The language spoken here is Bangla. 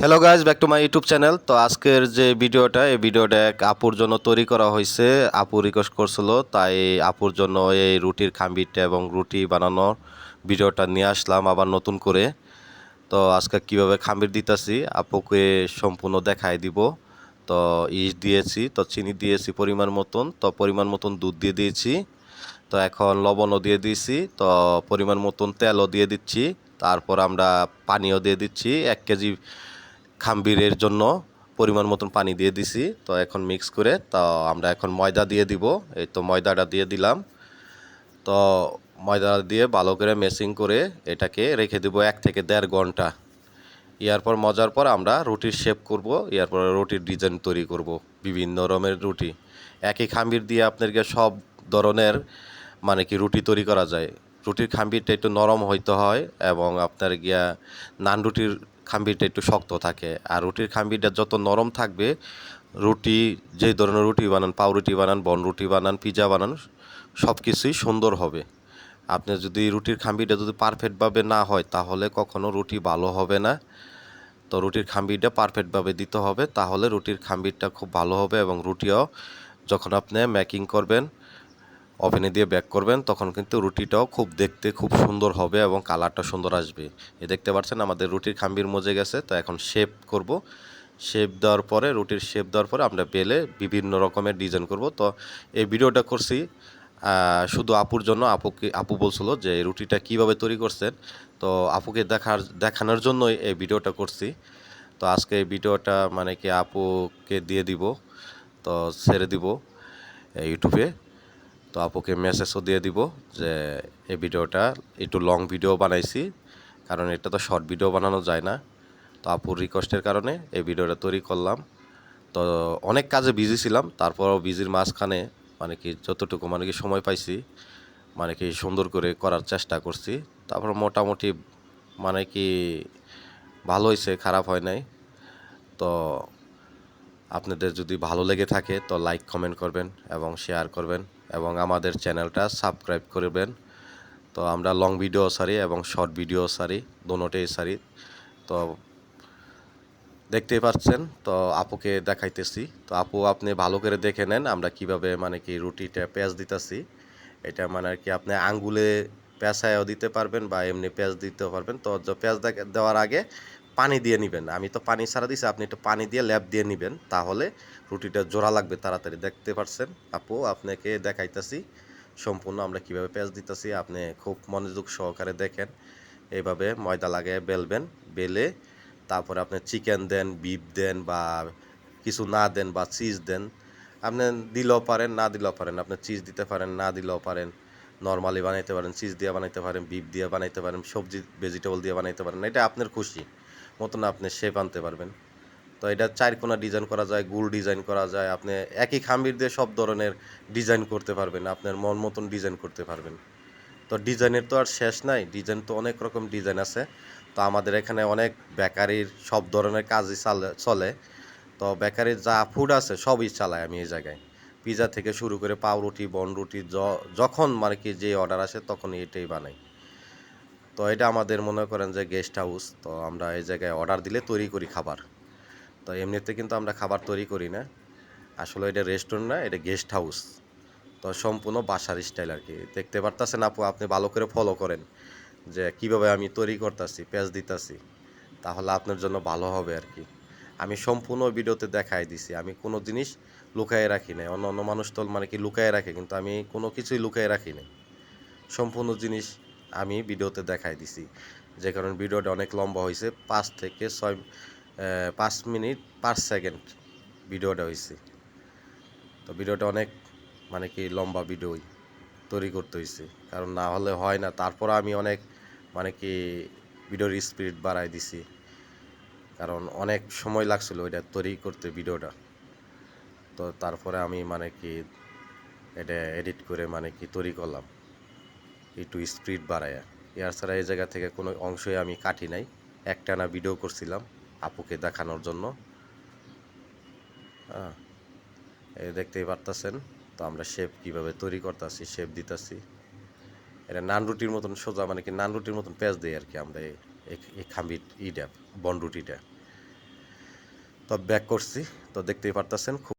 Hello guys back to my YouTube channel তো আজকের যে ভিডিওটা, এই ভিডিওটা এক আপুর জন্য তৈরি করা হয়েছে। আপু রিকোয়েস্ট করছিল, তাই আপুর জন্য এই রুটির খাম্বিটা এবং রুটি বানানোর ভিডিওটা নিয়ে আসলাম আবার নতুন করে। তো আজকে কীভাবে খাম্বির দিতেছি, আপুকে সম্পূর্ণ দেখাই দিব। তো ইস দিয়েছি, তো চিনি দিয়েছি পরিমাণ মতন, তো পরিমাণ মতন দুধ দিয়ে দিয়েছি। তো এখন লবণও দিয়ে দিয়েছি, তো পরিমাণ মতন তেলও দিয়ে দিচ্ছি। তারপর আমরা পানিও দিয়ে দিচ্ছি, এক কেজি খাম্বিরের জন্য পরিমাণ মতন পানি দিয়ে দিছি। তো এখন মিক্স করে, তো আমরা এখন ময়দা দিয়ে দিব। এই তো ময়দাটা দিয়ে দিলাম। তো ময়দা দিয়ে ভালো করে মেসিং করে এটাকে রেখে দেবো এক থেকে দেড় ঘণ্টা। ইয়ার পর মজার পর আমরা রুটির শেপ করব ইয়ার পর রুটির ডিজাইন তৈরি করব, বিভিন্ন রকমের রুটি। একই খাম্বির দিয়ে আপনাকে সব ধরনের মানে কি রুটি তৈরি করা যায়। রুটির খাম্বিরটা একটু নরম হইতে হয় এবং আপনার গিয়া নান রুটির খাম্বিরটা একটু শক্ত থাকে। আর রুটির খাম্বিরটা যত নরম থাকবে, রুটি, যে ধরনের রুটি বানান, পাউরুটি বানান, বন রুটি বানান, পিজা বানান সব কিছুই সুন্দর হবে। আপনি যদি রুটির খাম্বিটা যদি পারফেক্টভাবে না হয়, তাহলে কখনো রুটি ভালো হবে না। তো রুটির খাম্বিটা পারফেক্টভাবে দিতে হবে, তাহলে রুটির খাম্বিরটা খুব ভালো হবে এবং রুটিও যখন আপনি মেকিং করবেন ওভেনে দিয়ে ব্যাক করবেন, তখন কিন্তু রুটিটাও খুব দেখতে খুব সুন্দর হবে এবং কালারটা সুন্দর আসবে। এ দেখতে পাচ্ছেন আমাদের রুটির খাম্বির মজে গেছে, তো এখন শেপ করব। শেপ দেওয়ার পরে, রুটির শেপ দেওয়ার পরে আমরা বেলে বিভিন্ন রকমের ডিজাইন করব। তো এই ভিডিওটা করছি শুধু আপুর জন্য, আপুকে, আপু বলছিল যে রুটিটা কীভাবে তৈরি করছেন, তো আপুকে দেখার, দেখানোর জন্যই এই ভিডিওটা করছি। তো আজকে এই ভিডিওটা মানে কি আপুকে দিয়ে দিব, তো ছেড়ে দিব ইউটিউবে তো আপুকে মেসেজও দিয়ে দিব যে, এই ভিডিওটা একটু লং ভিডিও বানাইছি, কারণ এটা তো শর্ট ভিডিও বানানো যায় না। তো আপুর রিকোয়েস্টের কারণে এই ভিডিওটা তৈরি করলাম। তো অনেক কাজে বিজি ছিলাম, তারপরও বিজির মাঝখানে মানে কি যতটুকু মানে কি সময় পাইছি মানে কি সুন্দর করে করার চেষ্টা করছি। তারপর মোটামুটি মানে কি ভালো হয়েছে খারাপ হয় নাই। তো আপনাদের যদি ভালো লেগে থাকে, তো লাইক কমেন্ট করবেন এবং শেয়ার করবেন। এবং আমাদের চ্যানেলটা সাবস্ক্রাইব করবেন। তো আমরা লং ভিডিও সারি এবং শর্ট ভিডিও সারি দোনোটাই সারি। তো দেখতেই পাচ্ছেন, তো আপুকে দেখাইতেছি। তো আপু, আপনি ভালো করে দেখে নেন আমরা কীভাবে মানে কি রুটিটা পেঁয়াজ দিতেছি। এটা মানে আর কি আপনি আঙ্গুলে পেঁচায়ও দিতে পারবেন বা এমনি পেঁয়াজ দিতে পারবেন। তো পেঁয়াজ দেওয়ার আগে পানি দিয়ে নেবেন। আমি তো পানি ছাড়া দিছি, আপনি একটু পানি দিয়ে ল্যাপ দিয়ে নেবেন, তাহলে রুটিটা জোড়া লাগবে তাড়াতাড়ি। দেখতে পারছেন আপু, আপনাকে দেখাইতেছি সম্পূর্ণ, আমরা কীভাবে পেঁয়াজ দিতেছি, আপনি খুব মনোযোগ সহকারে দেখেন। এইভাবে ময়দা লাগিয়ে বেলবেন, বেলে তারপরে আপনি চিকেন দেন, বিফ দেন বা কিছু না দেন বা চিজ দেন, আপনি দিলেও পারেন, না দিলেও পারেন, আপনি চিজ দিতে পারেন, না দিলেও পারেন, নর্মালি বানাইতে পারেন, চিজ দিয়ে বানাইতে পারেন, বিফ দিয়ে বানাইতে পারেন, সবজি ভেজিটেবল দিয়ে বানাইতে পারেন, এটা আপনার খুশি। মতন আপনি শেপ আনতে পারবেন। তো এটা চারকোনা ডিজাইন করা যায়, গুল ডিজাইন করা যায়, আপনি একই খাম্বির দিয়ে সব ধরনের ডিজাইন করতে পারবেন, আপনার মন মতন ডিজাইন করতে পারবেন। তো ডিজাইনের তো আর শেষ নাই ডিজাইন তো অনেক রকম ডিজাইন আছে। তো আমাদের এখানে অনেক বেকারির সব ধরনের কাজই চালে তো বেকারির যা ফুড আছে সবই চালাই আমি এই জায়গায়। পিজা থেকে শুরু করে পাউরুটি, বনরুটি যখন মানে কি যে অর্ডার আসে তখনই এটাই বানাই। তো এটা আমাদের মনে করেন যে গেস্ট হাউস তো আমরা এই জায়গায় অর্ডার দিলে তৈরি করি খাবার। তো এমনিতে কিন্তু আমরা খাবার তৈরি করি না। আসলে এটা রেস্টুরেন্ট না, এটা গেস্ট হাউস তো সম্পূর্ণ বাসার স্টাইল আর কি দেখতে পারতেছেন আপু, আপনি ভালো করে ফলো করেন যে কীভাবে আমি তৈরি করতেছি, পেঁয়াজ দিতেছি, তাহলে আপনার জন্য ভালো হবে আর কি আমি সম্পূর্ণ ভিডিওতে দেখাই দিছি। আমি কোনো জিনিস লুকায়ে রাখি নাই। অন্য অন্য মানুষ তো মানে কি লুকায়ে রাখে, কিন্তু আমি কোনো কিছুই লুকায়ে রাখি নাই। সম্পূর্ণ জিনিস আমি ভিডিওতে দেখাই দিছি। যে কারণে ভিডিওটা অনেক লম্বা হয়েছে পাঁচ থেকে ছয় পাঁচ মিনিট পাঁচ সেকেন্ড ভিডিওটা হয়েছে তো ভিডিওটা অনেক মানে কি, লম্বা ভিডিওই তৈরি করতে হয়েছে কারণ না হলে হয় না, তারপর আমি অনেক মানে কি, ভিডিওর স্পিড বাড়াই দিছি। কারণ অনেক সময় লাগছিল এটা তৈরি করতে ভিডিওটা। তো তারপরে আমি মানে কি, এটা এডিট করে মানে কি, তৈরি করলাম। একটু স্পিড বাড়ায়া। এর ছাড়া এই জায়গা থেকে কোনো অংশই আমি কাটি নাই। একটানা ভিডিও করছিলাম আপুকে দেখানোর জন্য। হ্যাঁ এই দেখতেই পারতাছেন। তো আমরা শেপ কীভাবে তৈরি করতেছি শেপ দিতেছি। এটা নান রুটির মতন সোজা মানে কি নান রুটির মতন পেঁয়াজ দিই আর কি আমরা এই- খাম্বি ইটা বন রুটিটা তো ব্যাক করছি। তো দেখতেই পারতেছেন, খুব